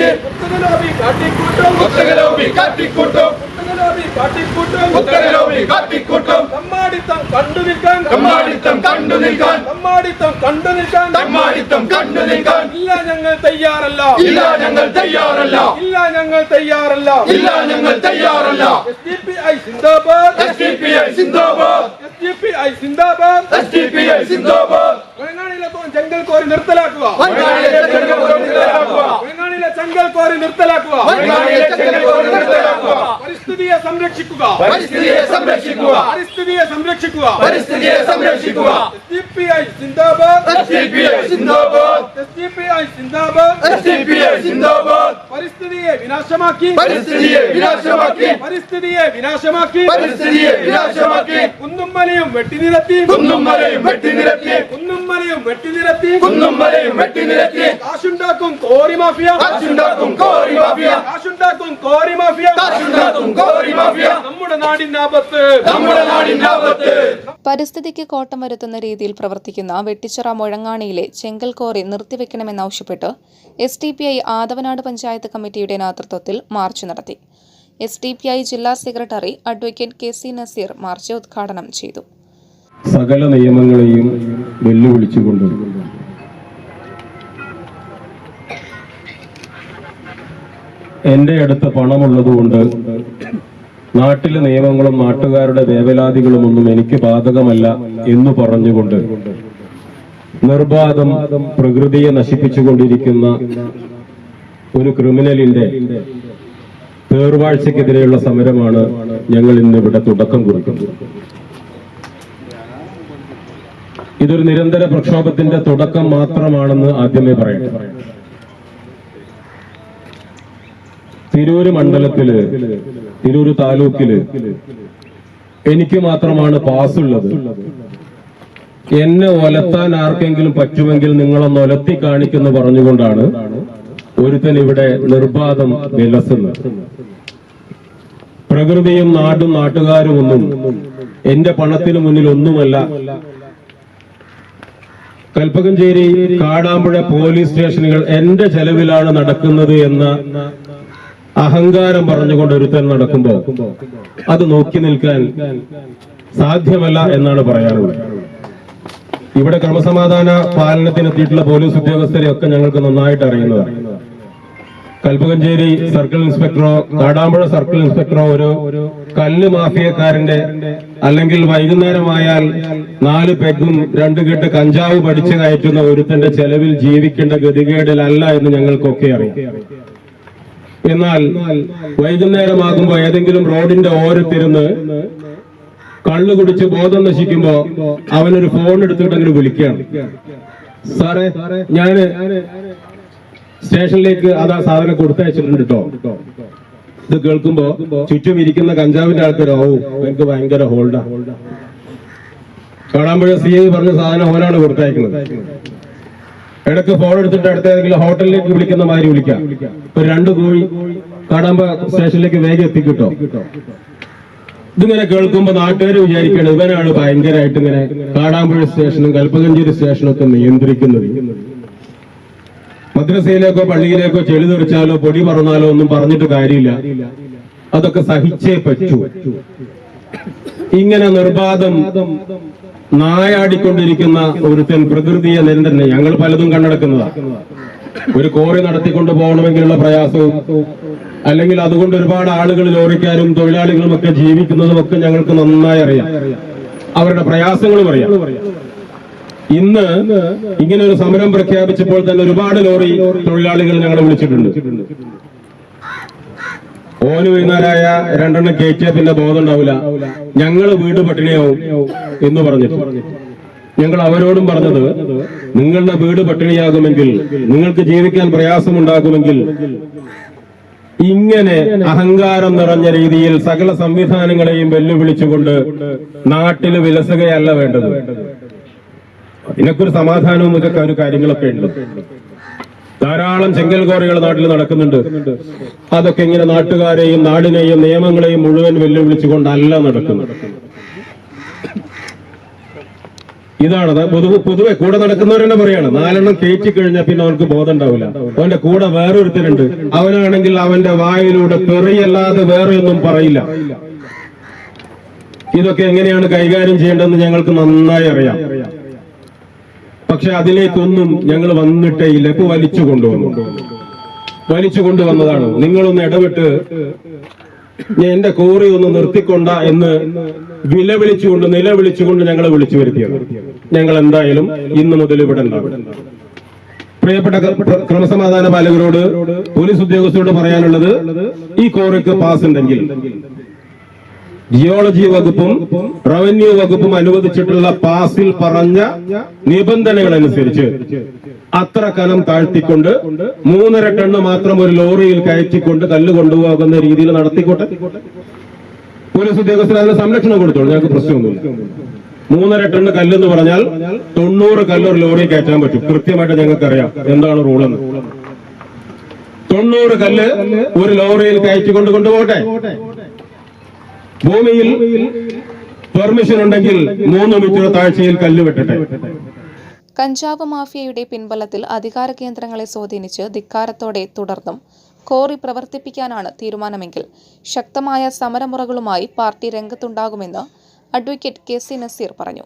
കാറ്റ് കുത്തകലോബി കാട്ടിക്കൂട്ടും. കുത്തകലോബി കാട്ടിക്കൂട്ടും. കുത്തകലോബി കാട്ടിക്കൂട്ടും. കുത്തകലോബി കാട്ടിക്കൂട്ടും. തമ്മാടിത്തം കണ്ടു നിൽക്കാൻ. തമ്മാടിത്തം കണ്ടു നിൽക്കാൻ. തമ്മാടിത്തം കണ്ടു നിൽക്കാൻ. തമ്മാടിത്തം കണ്ടു നിൽക്കാൻ. ഇല്ല ഞങ്ങൾ തയ്യാറല്ല. ഇല്ല ഞങ്ങൾ തയ്യാറല്ല. ഇല്ല ഞങ്ങൾ തയ്യാറല്ല. ഇല്ല ഞങ്ങൾ തയ്യാറല്ല. എസ് ഡി പി ഐ സിന്ദാബാദ്. എസ് ഡി പി ഐ സിന്ദാബാദ്. എസ് ഡി പി ഐ സിന്ദാബാദ്. എസ് ഡി പി ഐ സിന്ദാബാദ്. വെങ്ങാണിയിലെ ചെങ്കൽ കോരി നിർത്തലാക്കുക. വയനാടിലെ നിർത്തലാക്കുക ചെങ്കൽ കോരി നിർത്തലാക്കുക. പരിസ്ഥിതിയെ സംരക്ഷിക്കുക. പരിസ്ഥിതിയെ സംരക്ഷിക്കുക. പരിസ്ഥിതിയെ സംരക്ഷിക്കുക. പരിസ്ഥിതിയെ സംരക്ഷിക്കുക. എസ് ഡി പി ഐ സിന്ദാബാദ്. എസ് ഡി പി ഐ സിന്ദാബാദ്. എസ് ഡി സിന്ദാബാദ്. എസ് ഡി പി ഐ സിന്ദാബാദ്. പരിസ്ഥിതിയെ വിനാശമാക്കി. പരിസ്ഥിതിയെ വിനാശമാക്കി. പരിസ്ഥിതിയെ വിനാശമാക്കി. പരിസ്ഥിതിയെ വിനാശമാക്കി. കുന്നും മലയും വെട്ടിനിരത്തി. കുന്നും മലയും വെട്ടിനിരത്തി. മലയും വെട്ടിനിരത്തി കുന്നും മലയും വെട്ടിനിരത്തി. കാശുണ്ടാക്കും കോറി മാഫിയ. കാശുണ്ടാക്കും കോറി മാഫിയ. കാശുണ്ടാക്കും കോറി മാഫിയ. കാശുണ്ടാക്കും കോറി മാഫിയ. നമ്മുടെ നാടിന്റെ ആപത്ത്. നമ്മുടെ നാടിന്റെ ആപത്ത്. പരിസ്ഥിതിക്ക് കോട്ടം വരുത്തുന്ന രീതിയിൽ പ്രവർത്തിക്കുന്ന വെട്ടിച്ചിറ മുഴങ്ങാണിയിലെ ചെങ്കൽ quarry നിർത്തിവെക്കണമെന്നാവശ്യപ്പെട്ട് S D P I Athavanad panchayat കമ്മിറ്റിയുടെ നേതൃത്വത്തിൽ മാർച്ച് നടത്തി. എസ് ഡി പി ഐ ജില്ലാ secretary advocate K C Naseer march ഉദ്ഘാടനം ചെയ്തു. സകല നിയമങ്ങളെയും വെല്ലുവിളിച്ചുകൊണ്ട് എന്റെ അടുത്ത് പണമുള്ളതുകൊണ്ട് നാട്ടിലെ നിയമങ്ങളും നാട്ടുകാരുടെ വേവലാദികളും ഒന്നും എനിക്ക് ബാധകമല്ല എന്ന് പറഞ്ഞുകൊണ്ട് നിർബാധം പ്രകൃതിയെ നശിപ്പിച്ചുകൊണ്ടിരിക്കുന്ന ഒരു ക്രിമിനലിന്റെ തേർവാഴ്ചക്കെതിരെയുള്ള സമരമാണ് ഞങ്ങൾ ഇന്നിവിടെ തുടക്കം കുറിക്കുന്നത്. ഇതൊരു നിരന്തര പ്രക്ഷോഭത്തിന്റെ തുടക്കം മാത്രമാണെന്ന് ആദ്യമേ പറയട്ടെ. തിരൂര് മണ്ഡലത്തിൽ തിരൂര് താലൂക്കിൽ എനിക്ക് മാത്രമാണ് പാസ് ഉള്ളത്. എന്നെ ഒലത്താൻ ആർക്കെങ്കിലും പറ്റുമെങ്കിൽ നിങ്ങളൊന്ന് ഒലത്തി കാണിക്കുന്നു പറഞ്ഞുകൊണ്ടാണ് ഒരുത്തൻ ഇവിടെ നിർബാധം വിലസുന്നത് പ്രകൃതിയും നാടും നാട്ടുകാരും ഒന്നും എന്റെ പണത്തിന് മുന്നിൽ ഒന്നുമല്ല. കൽപ്പകഞ്ചേരി കാടാമ്പുഴ പോലീസ് സ്റ്റേഷനുകൾ എന്റെ ചെലവിലാണ് നടക്കുന്നത് എന്ന അഹങ്കാരം പറഞ്ഞുകൊണ്ട് ഒരുത്തൻ നടക്കുമ്പോ അത് നോക്കി നിൽക്കാൻ സാധ്യമല്ല എന്നാണ് പറയാറുള്ളത് ഇവിടെ ക്രമസമാധാന പാലനത്തിനെത്തിയിട്ടുള്ള പോലീസ് ഉദ്യോഗസ്ഥരെയൊക്കെ ഞങ്ങൾക്ക് നന്നായിട്ട് അറിയുന്നതാണ്. കൽപ്പകഞ്ചേരി സർക്കിൾ ഇൻസ്പെക്ടറോ നാടാമ്പുഴ സർക്കിൾ ഇൻസ്പെക്ടറോ ഒരു കല്ല് മാഫിയക്കാരന്റെ അല്ലെങ്കിൽ വൈകുന്നേരമായാൽ നാല് പെഗും രണ്ടു കെട്ട് കഞ്ചാവ് പഠിച്ചു കയറ്റുന്ന ഒരുത്തന്റെ ചെലവിൽ ജീവിക്കേണ്ട ഗതികേടിലല്ല എന്ന് ഞങ്ങൾക്കൊക്കെ അറിയാം. എന്നാൽ വൈകുന്നേരമാകുമ്പോ ഏതെങ്കിലും റോഡിന്റെ ഓരത്തിരുന്ന് കള്ളു കുടിച്ച് ബോധം നശിക്കുമ്പോ അവനൊരു ഫോൺ എടുത്തിട്ടെങ്കിലും വിളിക്കുകയാണ്. സാറേ ഞാൻ സ്റ്റേഷനിലേക്ക് അത് ആ സാധനം കൊടുത്തയച്ചിട്ടുണ്ട് കേട്ടോ. ഇത് കേൾക്കുമ്പോ ചുറ്റും ഇരിക്കുന്ന കഞ്ചാവിന്റെ ആൾക്കാരോ എനിക്ക് ഭയങ്കര ഹോൾഡാ കാണാമ്പുഴ സി ഐ പറഞ്ഞ സാധനം ഓനാണ് കൊടുത്തയക്കുന്നത്. ഇടയ്ക്ക് ഫോൺ എടുത്തിട്ട് അടുത്ത ഏതെങ്കിലും ഹോട്ടലിലേക്ക് വിളിക്കുന്ന മാതിരി വിളിക്കാം. ഇപ്പൊ രണ്ട് കോഴി കാടാമ്പ സ്റ്റേഷനിലേക്ക് വേഗം എത്തിക്കിട്ടോ. ഇതിങ്ങനെ കേൾക്കുമ്പോ നാട്ടുകാർ വിചാരിക്കണം ഇവനാണ് ഭയങ്കരമായിട്ട് ഇങ്ങനെ കാടാമ്പുഴ സ്റ്റേഷനും കൽപ്പകഞ്ചേരി സ്റ്റേഷനും ഒക്കെ നിയന്ത്രിക്കുന്നത്. മദ്രസയിലേക്കോ പള്ളിയിലേക്കോ ചെളി തെറിച്ചാലോ പൊടി പറന്നാലോ ഒന്നും പറഞ്ഞിട്ട് കാര്യമില്ല. അതൊക്കെ സഹിച്ചേ പറ്റൂ. ഇങ്ങനെ നിർബാധം നായാടിക്കൊണ്ടിരിക്കുന്ന ഒരുത്തൻ പ്രകൃതിയെ നിരന്തരം ഞങ്ങൾ പലതും കണ്ടെടുക്കുന്നതാണ് ഒരു കോറി നടത്തിക്കൊണ്ട് പോകണമെങ്കിലുള്ള പ്രയാസവും അല്ലെങ്കിൽ അതുകൊണ്ട് ഒരുപാട് ആളുകൾ ലോറിക്കാരും തൊഴിലാളികളും ഒക്കെ ജീവിക്കുന്നതും ഒക്കെ ഞങ്ങൾക്ക് നന്നായി അറിയാം. അവരുടെ പ്രയാസങ്ങളും അറിയാം. ഇന്ന് ഇങ്ങനെ ഒരു സമരം പ്രഖ്യാപിച്ചപ്പോൾ തന്നെ ഒരുപാട് ലോറി തൊഴിലാളികൾ ഞങ്ങളെ വിളിച്ചിട്ടുണ്ട്. ഓന് വൈകുന്നേരായ രണ്ടെണ്ണം കയറ്റിയാൽ പിന്നെ ബോധം ഉണ്ടാവില്ല ഞങ്ങൾ വീട് പട്ടിണിയാവും എന്ന് പറഞ്ഞിട്ട്. ഞങ്ങൾ അവരോടും പറഞ്ഞത് നിങ്ങളുടെ വീട് പട്ടിണിയാകുമെങ്കിൽ നിങ്ങൾക്ക് ജീവിക്കാൻ പ്രയാസമുണ്ടാകുമെങ്കിൽ ഇങ്ങനെ അഹങ്കാരം നിറഞ്ഞ രീതിയിൽ സകല സംവിധാനങ്ങളെയും വെല്ലുവിളിച്ചുകൊണ്ട് നാട്ടിൽ വിലസുകയല്ല വേണ്ടത്. ഇതിനൊക്കെ സമാധാനവും ഇതൊക്കെ ഒരു കാര്യങ്ങളൊക്കെ ഉണ്ട്. ധാരാളം ചെങ്കൽ കോറികൾ നാട്ടിൽ നടക്കുന്നുണ്ട്. അതൊക്കെ ഇങ്ങനെ നാട്ടുകാരെയും നാടിനെയും നിയമങ്ങളെയും മുഴുവൻ വെല്ലുവിളിച്ചുകൊണ്ടല്ല നടക്കുന്നത്. ഇതാണ് പൊതുവെ പൊതുവെ കൂടെ നടക്കുന്നവരെന്നെ പറയാണ്. നാലെണ്ണം കയറ്റി കഴിഞ്ഞാൽ പിന്നെ അവർക്ക് ബോധം ഉണ്ടാവില്ല അവന്റെ കൂടെ വേറൊരുത്തരുണ്ട്. അവനാണെങ്കിൽ അവന്റെ വായിലൂടെ പെറിയല്ലാതെ വേറെ ഒന്നും പറയില്ല. ഇതൊക്കെ എങ്ങനെയാണ് കൈകാര്യം ചെയ്യേണ്ടതെന്ന് ഞങ്ങൾക്ക് നന്നായി അറിയാം. പക്ഷെ അതിലേക്കൊന്നും ഞങ്ങൾ വന്നിട്ടേ ഇല്ല. ഇപ്പൊ വലിച്ചു കൊണ്ടുവന്നു. വലിച്ചു കൊണ്ടുവന്നതാണ്. നിങ്ങളൊന്ന് ഇടപെട്ട് ഞാൻ എന്റെ കോറി ഒന്ന് നിർത്തിക്കൊണ്ട എന്ന് വിലവിളിച്ചുകൊണ്ട് നിലവിളിച്ചുകൊണ്ട് ഞങ്ങളെ വിളിച്ചു വരുത്തിയത്. ഞങ്ങൾ എന്തായാലും ഇന്ന് മുതൽ ഇവിടെ പ്രിയപ്പെട്ട ക്രമസമാധാന പാലകരോട് പോലീസ് ഉദ്യോഗസ്ഥരോട് പറയാനുള്ളത് ഈ കോറിക്ക് പാസ് ഉണ്ടെങ്കിൽ ജിയോളജി വകുപ്പും റവന്യൂ വകുപ്പും അനുവദിച്ചിട്ടുള്ള പാസിൽ പറഞ്ഞ നിബന്ധനകൾ അനുസരിച്ച് അത്ര കനം താഴ്ത്തിക്കൊണ്ട് മൂന്നര ടണ്ണ് മാത്രം ഒരു ലോറിയിൽ കയറ്റിക്കൊണ്ട് കല്ല് കൊണ്ടുപോകുന്ന രീതിയിൽ നടത്തിക്കോട്ടെ? പോലീസ് ഉദ്യോഗസ്ഥർ അതിന് സംരക്ഷണം കൊടുത്തോളൂ. ഞങ്ങൾക്ക് പ്രശ്നമൊന്നുമില്ല. മൂന്നര ടണ്ണ് കല്ലെന്ന് പറഞ്ഞാൽ തൊണ്ണൂറ് കല്ല് ഒരു ലോറി കയറ്റാൻ പറ്റും. കൃത്യമായിട്ട് ഞങ്ങൾക്കറിയാം എന്താണ് റൂളെന്ന്. തൊണ്ണൂറ് കല്ല് ഒരു ലോറിയിൽ കയറ്റിക്കൊണ്ട് കൊണ്ടുപോകട്ടെ? ഭൂമിയിൽ പെർമിഷൻ ഉണ്ടെങ്കിൽ മൂന്ന് മീറ്റർ താഴ്ചയിൽ കല്ല് വെട്ടട്ടെ. കഞ്ചാവ് മാഫിയയുടെ പിൻബലത്തിൽ അധികാര കേന്ദ്രങ്ങളെ സ്വാധീനിച്ച് ധിക്കാരത്തോടെ തുടർന്നും കോറി പ്രവർത്തിപ്പിക്കാനാണ് തീരുമാനമെങ്കിൽ ശക്തമായ സമരമുറകളുമായി പാർട്ടി രംഗത്തുണ്ടാകുമെന്ന് അഡ്വക്കേറ്റ് കെ സി നസീർ പറഞ്ഞു.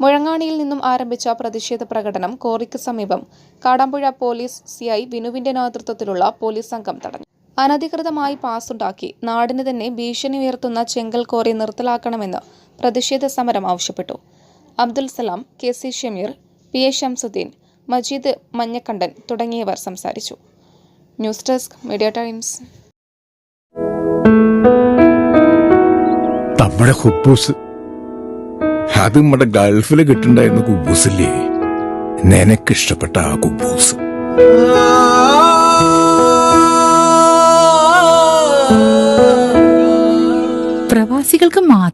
മുഴങ്ങാണിയിൽ നിന്നും ആരംഭിച്ച പ്രതിഷേധ പ്രകടനം കോറിക്ക് സമീപം കാടാമ്പുഴ പോലീസ് സിഐ വിനുവിന്റെ നേതൃത്വത്തിലുള്ള പോലീസ് സംഘം തടഞ്ഞു. അനധികൃതമായി പാസുണ്ടാക്കി. നാടിന് തന്നെ ഭീഷണി ഉയർത്തുന്ന ചെങ്കൽ കോറി നിർത്തലാക്കണമെന്ന് പ്രതിഷേധ സമരം ആവശ്യപ്പെട്ടു. Abdul Salam K C Shameer P A Shamsuddin Majeed Manjakandan തുടങ്ങിയവർ സംസാരിച്ചു. News desk media times. നമ്മുടെ ഹുബൂസ്. അത് നമ്മുടെ ഗൾഫിൽ കിട്ടുണ്ടായിരുന്ന കുബൂസില്ലേ? നിനക്കിഷ്ടപ്പെട്ട ആ കുബൂസ്.